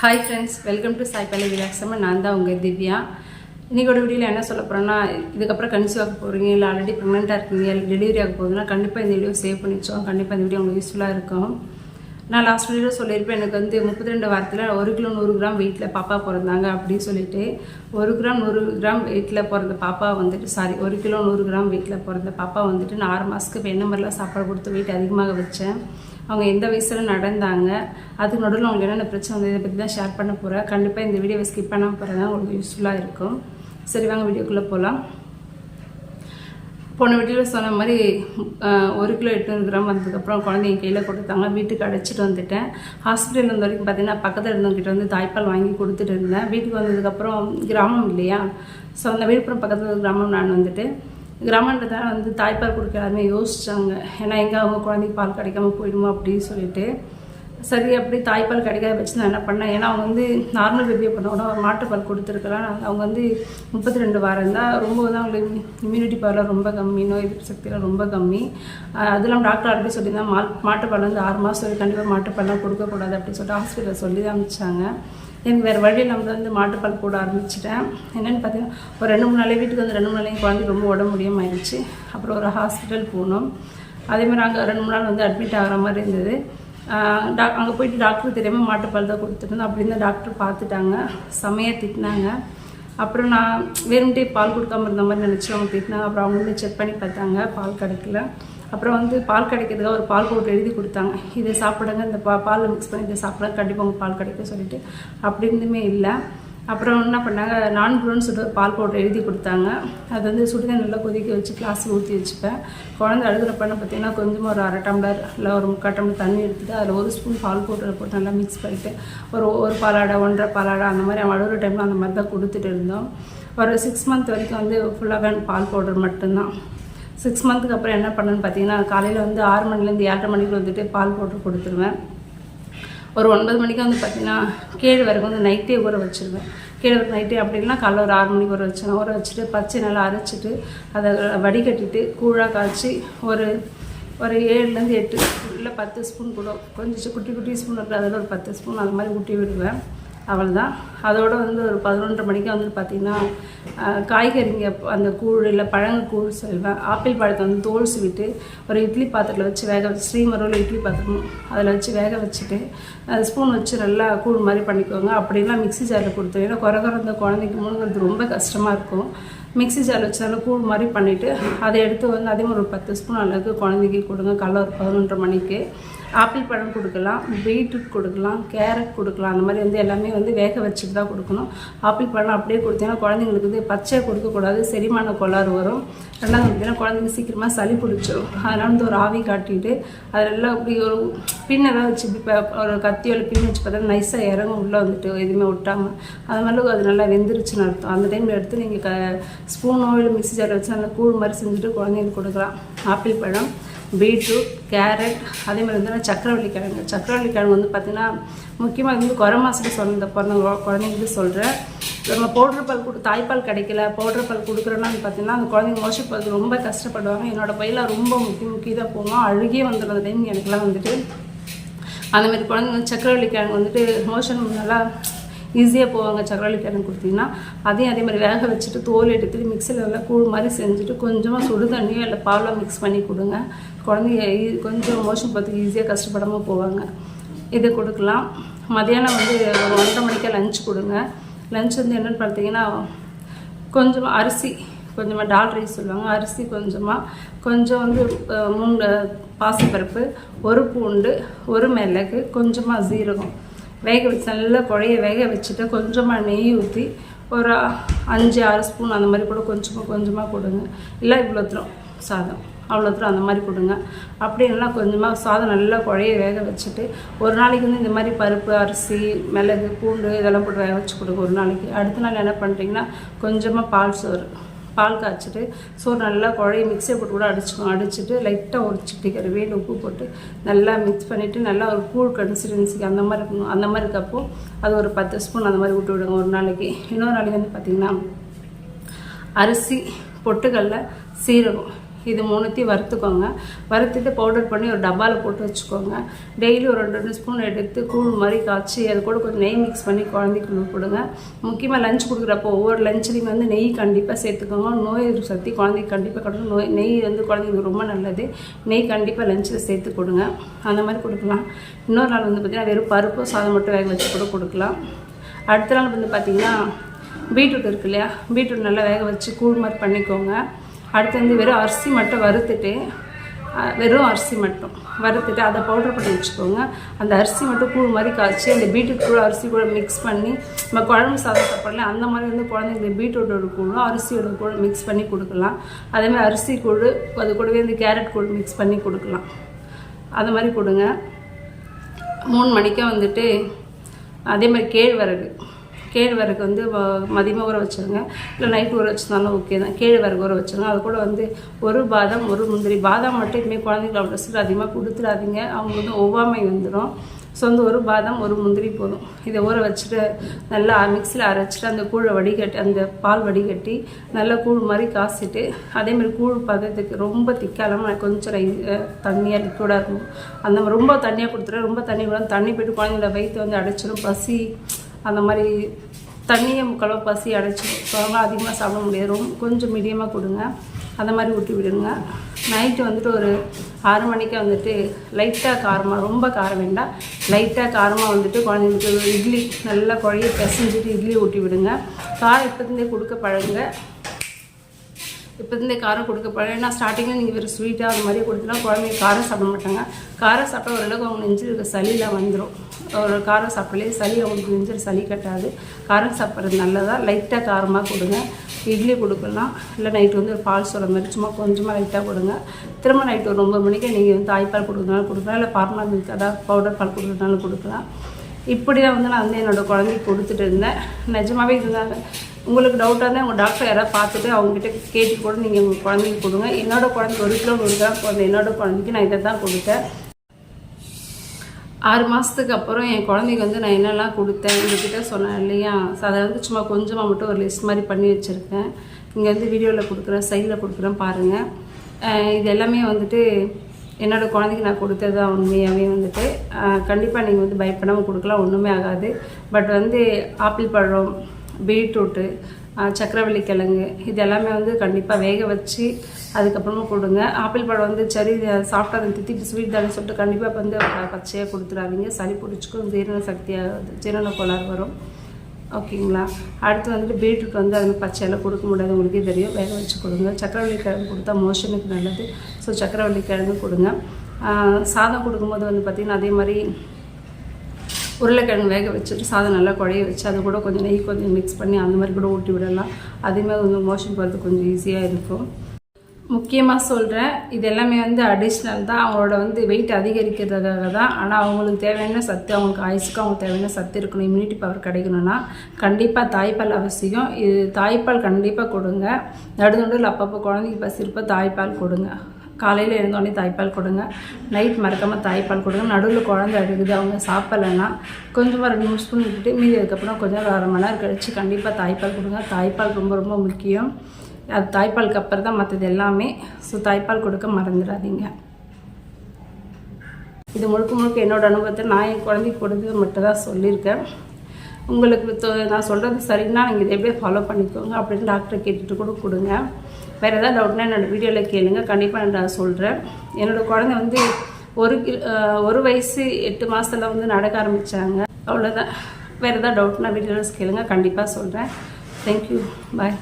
Hi friends welcome to சாய்பாலி விலாசம் நான் தான் உங்கள் திவ்யா. இன்றைக்கோட வீடியோவில் என்ன சொல்ல போகிறேன்னா இதுக்கப்புறம் கன்சீவ் ஆக போகிறீங்க இல்லை ஆல்ரெடி ப்ரெக்னெண்ட்டாக இருக்கீங்க இல்லை டெலிவரி ஆக போகுதுன்னா கண்டிப்பாக இந்த வீடியோ சேவ் பண்ணி வச்சோம் கண்டிப்பாக இந்த வீடியோ உங்களுக்கு யூஸ்ஃபுல்லாக இருக்கும். நான் லாஸ்ட் வீடியோ சொல்லியிருப்பேன் எனக்கு வந்து முப்பத்தி ரெண்டு வாரத்தில் ஒரு கிலோ நூறு கிராம் வெயிட்டில் பாப்பா பிறந்தாங்க அப்படின்னு சொல்லிட்டு ஒரு கிராம் நூறு கிராம் வெயிட்டில் பிறந்த பாப்பா வந்துட்டு சாரி ஒரு கிலோ நூறு கிராம் வெயிட்டில் பிறந்த பாப்பா வந்துட்டு நான் ஆறு மாதத்துக்கு இப்போ என்ன மாதிரிலாம் சாப்பாடு கொடுத்து வெயிட் அதிகமாக வச்சேன். அவங்க எந்த வயசில் நடந்தாங்க அதுக்கு நடுவில் அவங்களுக்கு என்னென்ன பிரச்சனை வந்து இதை பற்றி தான் ஷேர் பண்ண போகிறேன் கண்டிப்பாக இந்த வீடியோவை ஸ்கிப் பண்ணாமல் போகிறதா உங்களுக்கு யூஸ்ஃபுல்லாக இருக்கும். சரி வாங்க வீடியோக்குள்ளே போகலாம் போன வீட்டில் சொன்ன மாதிரி ஒரு கிலோ எட்நூறு கிராம் வந்ததுக்கப்புறம் குழந்தைங்க கையில் கொடுத்தாங்க. வீட்டுக்கு அடைச்சிட்டு வந்துட்டேன். ஹாஸ்பிட்டல் இருந்த வரைக்கும் பார்த்தீங்கன்னா பக்கத்தில் இருந்தவங்ககிட்ட வந்து தாய்ப்பால் வாங்கி கொடுத்துட்டு இருந்தேன். வீட்டுக்கு வந்ததுக்கப்புறம் கிராமம் இல்லையா? ஸோ அந்த விழுப்புரம் பக்கத்தில் கிராமம் நான் வந்துட்டு கிராமன்றதால் வந்து தாய்ப்பால் கொடுக்க எல்லாருமே யோசிச்சாங்க. ஏன்னா எங்கே அவங்க குழந்தைக்கு பால் கிடைக்காம போயிடுமோ அப்படின்னு சொல்லிட்டு. சரி அப்படி தாய்ப்பால் கிடைக்காத வச்சு நான் என்ன பண்ணேன்? ஏன்னா அவங்க வந்து நார்மல் பேபியை பண்ணோட ஒரு மாட்டுப்பால் கொடுத்துருக்கலாம். அவங்க வந்து முப்பத்தி ரெண்டு வாரம் தான் ரொம்ப வந்து அவங்களுக்கு இம்யூனிட்டி பவர்லாம் ரொம்ப கம்மி நோய் எதிர்ப்பு சக்தியில் ரொம்ப கம்மி. அதெல்லாம் அது இல்லாமல் டாக்டர் ஆல்ரெடி சொல்லியிருந்தா மா மாட்டுப்பால் வந்து ஆறு மாதம் கண்டிப்பாக மாட்டுப்பால்லாம் கொடுக்கக்கூடாது அப்படின்னு சொல்லிட்டு ஹாஸ்பிட்டலில் சொல்லி தான் அனுப்பிச்சாங்க. எனக்கு வேறு வழி நம்ம வந்து மாட்டுப்பால் போட ஆரம்பிச்சிட்டேன். என்னென்னு பார்த்தீங்கன்னா ஒரு ரெண்டு மூணு நாளே வீட்டுக்கு வந்து ரெண்டு மூணு நாளைக்கு குழந்தை ரொம்ப உடம்பு முடியாமல் ஆயிடுச்சு அப்புறம் ஒரு ஹாஸ்பிட்டல் போனோம். அதே மாதிரி அங்கே ரெண்டு மூணு நாள் வந்து அட்மிட் ஆகிற மாதிரி இருந்தது. டாக் அங்கே போயிட்டு டாக்டர் தெரியாமல் மாட்டுப்பால் தான் கொடுத்துருந்தோம். அப்படின்னு டாக்டர் பார்த்துட்டாங்க செமையாக திட்டினாங்க. அப்புறம் நான் வேணும்ட்டே பால் கொடுக்காம இருந்த மாதிரி நினச்சி அவங்க திட்டினாங்க. அப்புறம் அவங்க வந்து செக் பண்ணி பார்த்தாங்க. பால் கிடைக்கல. அப்புறம் வந்து பால் கிடைக்கிறதுக்காக ஒரு பால் பவுடர் எழுதி கொடுத்தாங்க. இதை சாப்பிடுங்க இந்த பா பாலில் மிக்ஸ் பண்ணி இதை சாப்பிடுங்க கண்டிப்பாக உங்கள் பால் கிடைக்கும் சொல்லிட்டு. அப்படி இருந்துமே இல்லை. அப்புறம் என்ன பண்ணாங்க நான் ப்ரூன்னு சொல்லிட்டு ஒரு பால் பவுடர் எழுதி கொடுத்தாங்க. அது வந்து சுடுதண்ணி நல்லா கொதிக்க வச்சு கிளாஸ் ஊற்றி வச்சுப்பேன். குழந்தை அழுகிறப்பன்னு பார்த்தீங்கன்னா கொஞ்சமாக ஒரு அரை டம்ளர் இல்லை ஒரு முக்கால் டம்ளர் தண்ணி எடுத்துட்டு அதில் ஒரு ஸ்பூன் பால் பவுடரை போட்டு நல்லா மிக்ஸ் பண்ணிட்டு ஒரு ஒரு பாலாடை ஒன்றரை பாலாடை அந்த மாதிரி அவன் அழுகிற டைமில் அந்த மாதிரி தான் கொடுத்துட்டு இருந்தோம். ஒரு சிக்ஸ் மந்த் வரைக்கும் வந்து ஃபுல்லாகவே பால் பவுடர் மட்டும்தான். சிக்ஸ் மந்த்துக்கு அப்புறம் என்ன பண்ணேன்னு பார்த்தீங்கன்னா காலையில் வந்து ஆறு மணிலேருந்து ஏழரை மணிக்கு வந்துட்டு பால் போட்டு கொடுத்துருவேன். ஒரு ஒன்பது மணிக்கு வந்து பார்த்தீங்கன்னா கீழ் வரைக்கும் வந்து நைட்டே ஊற வச்சுருவேன். கீழே வரைக்கும் நைட்டே அப்படி இல்லைன்னா காலைல ஒரு ஆறு மணிக்கு ஊற வச்சுருவேன். ஊற வச்சுட்டு பச்சை நல்லா அரைச்சிட்டு அதை வடிகட்டிட்டு கூழாக காய்ச்சி ஒரு ஒரு ஏழுலேருந்து எட்டு இல்லை பத்து ஸ்பூன் கூட கொஞ்சம் குட்டி குட்டி ஸ்பூன் இருக்குது அதில் ஒரு பத்து ஸ்பூன் அந்த மாதிரி ஊட்டி விடுவேன். அவ்வளோதான் அதோட வந்து ஒரு பதினொன்றரை மணிக்கு வந்து பார்த்திங்கன்னா காய்கறிங்க அந்த கூழ் இல்லை பழங்க கூழ் ஆப்பிள் பழத்தை வந்து தோல் விட்டு ஒரு இட்லி பாத்திரத்தில் வச்சு வேக வச்சு ஸ்ரீமரோவில் இட்லி பாத்திரம் அதில் வச்சு வேக வச்சுட்டு ஸ்பூன் வச்சு நல்லா கூழ் மாதிரி பண்ணிக்கோங்க. அப்படிலாம் மிக்ஸி ஜாரில் கொடுத்துருவேன் ஏன்னா குறை குறைந்த குழந்தைக்கு முழுங்கிறது ரொம்ப கஷ்டமாக இருக்கும். மிக்ஸி ஜாரில் வச்சு நல்லா கூழ் மாதிரி பண்ணிவிட்டு அதை எடுத்து வந்து அதே மாதிரி ஒரு பத்து ஸ்பூன் அளவுக்கு குழந்தைக்கு கொடுங்க. காலைல ஒரு பதினொன்றரை மணிக்கு. ஆப்பிள் பழம் கொடுக்கலாம் பீட்ரூட் கொடுக்கலாம் கேரட் கொடுக்கலாம் அந்த மாதிரி வந்து எல்லாமே வந்து வேக வச்சுட்டு தான் கொடுக்கணும். ஆப்பிள் பழம் அப்படியே கொடுத்தீங்கன்னா குழந்தைங்களுக்கு வந்து பச்சையாக கொடுக்கக்கூடாது செரிமான கோளாறு வரும். ரெண்டாவது பார்த்தீங்கன்னா குழந்தைங்க சீக்கிரமாக சளி பிடிச்சிரும். அதனால வந்து ஒரு ஆவி காட்டிட்டு அதெல்லாம் இப்படி ஒரு பின் ஏதாவது வச்சு இப்படி ஒரு கத்தியோட பின் வச்சு பார்த்தா நைஸாக இறங்கும் உள்ளே வந்துட்டு எதுவுமே விட்டாமல் அது மாதிரி அது நல்லா வெந்துருச்சுன்னு அர்த்தம். அந்த டைமில் எடுத்து நீங்கள் க ஸ்பூனோ இல்லை மிக்ஸி ஜாரில் வச்சு நல்லா கூழ் மாதிரி செஞ்சுட்டு குழந்தைங்களுக்கு கொடுக்கலாம். ஆப்பிள் பழம். பீட்ரூட் கேரட் அதே மாதிரி வந்து சக்கரவள்ளி கிழங்கு சக்கரவள்ளி கிழங்கு வந்து பார்த்திங்கன்னா முக்கியமாக வந்து குறை மாதத்தில் சொன்ன பிறந்த குழந்தைங்களுக்கு சொல்கிறேன் நம்ம பவுடர் பால் கொடு தாய்ப்பால் கிடைக்கல பவுடர் பால் கொடுக்குறோன்னா வந்து பார்த்திங்கன்னா அந்த குழந்தைங்க மோஷன் போகிறது ரொம்ப கஷ்டப்படுவாங்க. என்னோடய பையில ரொம்ப முக்கிய முக்கியதாக போகும். அழுகே வந்துடும் அந்த டைம் எனக்குலாம் வந்துட்டு. அந்த மாதிரி குழந்தைங்க சக்கரவள்ளி கிழங்கு வந்துட்டு மோஷன் நல்லா ஈஸியாக போவாங்க. சக்கரவள்ளி கிழங்கு கொடுத்தீங்கன்னா அதையும் அதே மாதிரி வேக வச்சுட்டு தோல் எடுத்துட்டு மிக்சியில் நல்லா கூழ் மாதிரி செஞ்சுட்டு கொஞ்சமாக சுடு தண்ணியோ இல்லை பாலோ மிக்ஸ் பண்ணி கொடுங்க. குழந்தைங்க ஈ- கொஞ்சம் மோஷன் போகிறதுக்கு ஈஸியாக கஷ்டப்படாமல் போவாங்க. இது கொடுக்கலாம். மதியானம் வந்து ஒரு ஒன்றரை மணிக்கே லஞ்ச் கொடுங்க. லஞ்ச் வந்து என்னென்னு பார்த்தீங்கன்னா கொஞ்சமாக அரிசி கொஞ்சமாக டால் ரைஸ் சொல்லுவாங்க. அரிசி கொஞ்சமாக கொஞ்சம் வந்து மூணு பாசிப்பருப்பு ஒரு பூண்டு ஒரு மிளகு கொஞ்சமாக சீரகம். வேக வச்சு நல்லா குழைய வேக வச்சுட்டு கொஞ்சமாக நெய் ஊற்றி ஒரு அஞ்சு ஆறு ஸ்பூன் அந்த மாதிரி கூட கொஞ்சமாக கொஞ்சமாக கொடுங்க இல்லை இவ்வளோ தூரம் சாதம் அவ்வளோ தூரம் அந்த மாதிரி கொடுங்க அப்படி இல்லைன்னா கொஞ்சமாக சாதம் நல்லா குழைய வேக வச்சுட்டு ஒரு நாளைக்கு வந்து இந்த மாதிரி பருப்பு அரிசி மிளகு பூண்டு இதெல்லாம் போட்டு வேக வச்சு கொடுங்க ஒரு நாளைக்கு. அடுத்த நாள் என்ன பண்ணுறீங்கன்னா கொஞ்சமாக பால் சோறு. பால் காய்ச்சிட்டு சோறு நல்லா குழைய மிக்ஸியை போட்டு கூட அடிச்சுக்கணும் அடிச்சுட்டு லைட்டாக ஒரு சிட்டிக்கிற வேல் உப்பு போட்டு நல்லா மிக்ஸ் பண்ணிவிட்டு நல்லா ஒரு கூழ் கன்சிஸ்டன்சிக்கு அந்த மாதிரி இருக்கணும். அந்த மாதிரி இருக்கப்போ அது ஒரு பத்து ஸ்பூன் அந்த மாதிரி விட்டு விடுங்க ஒரு நாளைக்கு. இன்னொரு நாளைக்கு வந்து பார்த்திங்கன்னா அரிசி பொட்டுக்கல்ல சீரகம். இது மூணுத்தையும் வறுத்துக்கோங்க. வறுத்துட்டு பவுடர் பண்ணி ஒரு டப்பாவில் போட்டு வச்சுக்கோங்க. டெய்லி ஒரு ரெண்டு ரெண்டு ஸ்பூன் எடுத்து கூழ் மாதிரி காய்ச்சி அது கூட கொஞ்சம் நெய் மிக்ஸ் பண்ணி குழந்தைக்கு கொடுங்க முக்கியமாக லஞ்ச் கொடுக்குறப்போ ஒவ்வொரு லஞ்ச்லேயும் வந்து நெய் கண்டிப்பாக சேர்த்துக்கோங்க. நோய் எதிர்ப்பு சக்தி குழந்தைக்கு கண்டிப்பாக கொடுக்கும். நோய் நெய் வந்து குழந்தைங்களுக்கு ரொம்ப நல்லது. நெய் கண்டிப்பாக லஞ்சில் சேர்த்து கொடுங்க. அந்த மாதிரி கொடுக்கலாம். இன்னொரு நாள் வந்து பார்த்திங்கன்னா வெறும் பருப்பு சாதம் மட்டும் வேக வச்சு கூட கொடுக்கலாம். அடுத்த நாள் வந்து பார்த்திங்கன்னா பீட்ரூட் இருக்கு இல்லையா? பீட்ரூட் நல்லா வேக வச்சு கூழ் மாதிரி பண்ணிக்கோங்க. அடுத்து வந்து வெறும் அரிசி மட்டும் வறுத்துட்டு வெறும் அரிசி மட்டும் வறுத்துட்டு அதை பவுடர் பண்ணி வச்சுக்கோங்க. அந்த அரிசி மட்டும் கூழ் மாதிரி காய்ச்சி அந்த பீட்ரூட் கூட அரிசி கூட மிக்ஸ் பண்ணி நம்ம குழம்பு சாதம் சாப்பிடல அந்த மாதிரி வந்து குழந்தைங்களுக்கு பீட்ரூட்டோட கூழும் அரிசியோட கூழ் மிக்ஸ் பண்ணி கொடுக்கலாம். அதேமாதிரி அரிசி கூழ் அது கூடவே இந்த கேரட் கூழ் மிக்ஸ் பண்ணி கொடுக்கலாம். அது மாதிரி கொடுங்க. மூணு மணிக்கே வந்துட்டு அதே மாதிரி கேழ்வரகு. கேழ்வரகு வந்து மதியமாக ஊற வச்சுருங்க. இல்லை நைட் ஊற வச்சிருந்தாலும் ஓகே தான். கேழ்வரகு ஊற வச்சுருங்க. அது கூட வந்து ஒரு பாதாம் ஒரு முந்திரி. பாதாம் மட்டும் இனிமேல் குழந்தைங்களுக்கு அவ்வளோ சீக்கிரம் அதிகமாக கொடுத்துடாதீங்க அவங்க வந்து ஒவ்வாமை வந்துடும் ஸோ வந்து ஒரு பாதாம் ஒரு முந்திரி போதும். இதை ஊற வச்சுட்டு நல்லா மிக்சியில் அரைச்சிட்டு அந்த கூழை வடிகட்டி அந்த பால் வடிகட்டி நல்லா கூழ் மாதிரி காசிட்டு அதேமாதிரி கூழ் பதத்துக்கு ரொம்ப திக்காலாமல் கொஞ்சம் ரை தண்ணியாக லிக்விடாக இருக்கும். அந்த மாதிரி ரொம்ப தண்ணியாக கொடுத்துருவேன் ரொம்ப தண்ணி கூட தண்ணி போயிட்டு குழந்தைங்கள வயிற்று வந்து அடைச்சிடும் பசி அந்த மாதிரி தண்ணியை முக்களவு பசி அடைச்சி ஸோ அதிகமாக சாப்பிட முடியாது. ரொம்ப கொஞ்சம் மீடியமாக கொடுங்க. அந்த மாதிரி ஊட்டி விடுங்க. நைட்டு வந்துட்டு ஒரு ஆறு மணிக்கு வந்துட்டு லைட்டாக காரமாக ரொம்ப காரம் வேண்டாம். லைட்டாக காரமாக வந்துட்டு குழந்தைங்களுக்கு இட்லி நல்லா குழைய பிசைஞ்சிட்டு இட்லி ஊட்டி விடுங்க. காரம் இப்போதுந்தே கொடுக்க பழகுங்க. இப்போதுந்தே காரம் கொடுக்க போகிறேன் ஏன்னா ஸ்டார்டிங்கில் நீங்கள் வெறும் ஸ்வீட்டாக அது மாதிரி கொடுத்தனா குழந்தைங்க காரம் சாப்பிட மாட்டாங்க. காரம் சாப்பிட்டா ஓரளவுக்கு அவங்க நெஞ்சில் இருக்க சளியெலாம் வந்துடும் ஒரு காரம் சாப்பிடலே சளி அவங்களுக்கு நெஞ்சில் சளி கட்டாது. காரம் சாப்பிட்றது நல்லதா? லைட்டாக காரமாக கொடுங்க. இட்லி கொடுக்கலாம். இல்லை நைட்டு வந்து ஒரு பால் சொல்ல மாதிரி சும்மா கொஞ்சமாக லைட்டாக கொடுங்க. திரும்ப நைட்டு ஒரு ஒம்பது மணிக்கு நீங்கள் வந்து தாய்ப்பால் கொடுக்குறதுனாலும் கொடுக்கலாம். இல்லை பார்மா மில்க் அதாவது பவுடர் பால் கொடுக்குறதுனாலும் கொடுக்கலாம். இப்படி தான் வந்து நான் வந்து என்னோடய குழந்தைக்கு கொடுத்துட்டு இருந்தேன். நிஜமாவே இருந்தாங்க உங்களுக்கு டவுட்டாக இருந்தால் உங்கள் டாக்டர் யாராவது பார்த்துட்டு அவங்ககிட்ட கேட்டு கூட நீங்கள் உங்கள் குழந்தைக்கு கொடுங்க. என்னோட குழந்தைக்கு ஒரு கிலோ நூறு கிராம் குழந்தை என்னோடய குழந்தைக்கு நான் இதை தான் கொடுத்தேன். ஆறு மாதத்துக்கு அப்புறம் என் குழந்தைக்கு வந்து நான் என்னெல்லாம் கொடுத்தேன் உங்ககிட்ட சொன்னேன் இல்லையா? ஸோ அதை வந்து சும்மா கொஞ்சமாக மட்டும் ஒரு லிஸ்ட் மாதிரி பண்ணி வச்சுருக்கேன். இங்கே வந்து வீடியோவில் கொடுக்குறேன் சைடில் கொடுக்குறேன் பாருங்கள் இது எல்லாமே வந்துட்டு என்னோடய குழந்தைக்கு நான் கொடுத்தது தான் உண்மையாகவே வந்துட்டு. கண்டிப்பாக நீங்கள் வந்து பயப்படாமல் கொடுக்கலாம் ஒன்றுமே ஆகாது. பட் வந்து ஆப்பிள் பழம் பீட்ரூட்டு சக்கரவள்ளி கிழங்கு இது எல்லாமே வந்து கண்டிப்பாக வேக வச்சு அதுக்கப்புறமா கொடுங்க ஆப்பிள் பழம் வந்து சரி சாப்பிட்டா அது தித்திட்டு ஸ்வீட் தானே சொல்லிட்டு கண்டிப்பாக வந்து பச்சையாக கொடுத்துடாதீங்க சளி பிடிச்சிக்கும் ஜீரண சக்தியாக ஜீரண கோளாறு வரும். ஓகேங்களா? அடுத்து வந்துட்டு பீட்ரூட் வந்து அது பச்சையெல்லாம் கொடுக்க முடியாது. உங்களுக்கே தெரியும். வேக வச்சு கொடுங்க. சக்கரவள்ளி கிழங்கு கொடுத்தா மோஷனுக்கு நல்லது. ஸோ சக்கரவள்ளி கிழங்கு கொடுங்க சாதம் கொடுக்கும்போது வந்து பார்த்திங்கன்னா அதே மாதிரி உருளைக்கிழங்கு வேக வச்சுட்டு சாதம் நல்லா குழைய வச்சு அது கூட கொஞ்சம் நெய் கொஞ்சம் மிக்ஸ் பண்ணி அந்த மாதிரி கூட ஊட்டி விடலாம். அதேமாதிரி கொஞ்சம் மோஷன் போகிறது கொஞ்சம் ஈஸியாக இருக்கும். முக்கியமாக சொல்கிறேன் இது எல்லாமே வந்து அடிஷ்னல் தான். அவங்களோட வந்து வெயிட் அதிகரிக்கிறதுக்காக தான். ஆனால் அவங்களுக்கு தேவையான சத்து அவங்களுக்கு ஆயுசுக்கு அவங்களுக்கு தேவையான சத்து இருக்கணும். இம்யூனிட்டி பவர் கிடைக்கணும்னா கண்டிப்பாக தாய்ப்பால் அவசியம். இது தாய்ப்பால் கண்டிப்பாக கொடுங்க. நடுநடுவில் அப்பப்போ குழந்தைக்கு பசிருப்ப தாய்ப்பால் கொடுங்க. காலையில் எழுந்தோடனே தாய்ப்பால் கொடுங்க. நைட் மறக்காமல் தாய்ப்பால் கொடுங்க. நடுவில் குழந்தை அழுகுது. அவங்க சாப்பிட்லன்னா கொஞ்சமாக ரெண்டு மூணு ஸ்பூன் விட்டுட்டு மீதி அதுக்கப்புறம் கொஞ்சம் அரை மணி நேரம் கழித்து கண்டிப்பாக தாய்ப்பால் கொடுங்க. தாய்ப்பால் ரொம்ப ரொம்ப முக்கியம். அது தாய்ப்பாலுக்கு அப்புறம் தான் மற்றது எல்லாமே. ஸோ தாய்ப்பால் கொடுக்க மறந்துடாதீங்க. இது முழுக்க முழுக்க என்னோடய அனுபவத்தை நான் என் குழந்தைக்கு கொடுத்தது மட்டும் தான் சொல்லியிருக்கேன். உங்களுக்கு நான் சொல்கிறது சரின்னா நீங்கள் இதை எப்படியே ஃபாலோ பண்ணிக்கோங்க. அப்படின்னு டாக்டரை கேட்டுட்டு கூட கொடுங்க. வேறு ஏதாவது டவுட்னா என்னோட வீடியோவில் கேளுங்க. கண்டிப்பாக நான் சொல்கிறேன் என்னோடய குழந்தை வந்து ஒரு கிலோ ஒரு வயசு எட்டு மாதத்தில் வந்து நடக்க ஆரம்பித்தாங்க அவ்வளோதான் வேறு ஏதாவது டவுட்னா வீடியோஸ் கேளுங்க. கண்டிப்பாக சொல்கிறேன் தேங்க்யூ பாய்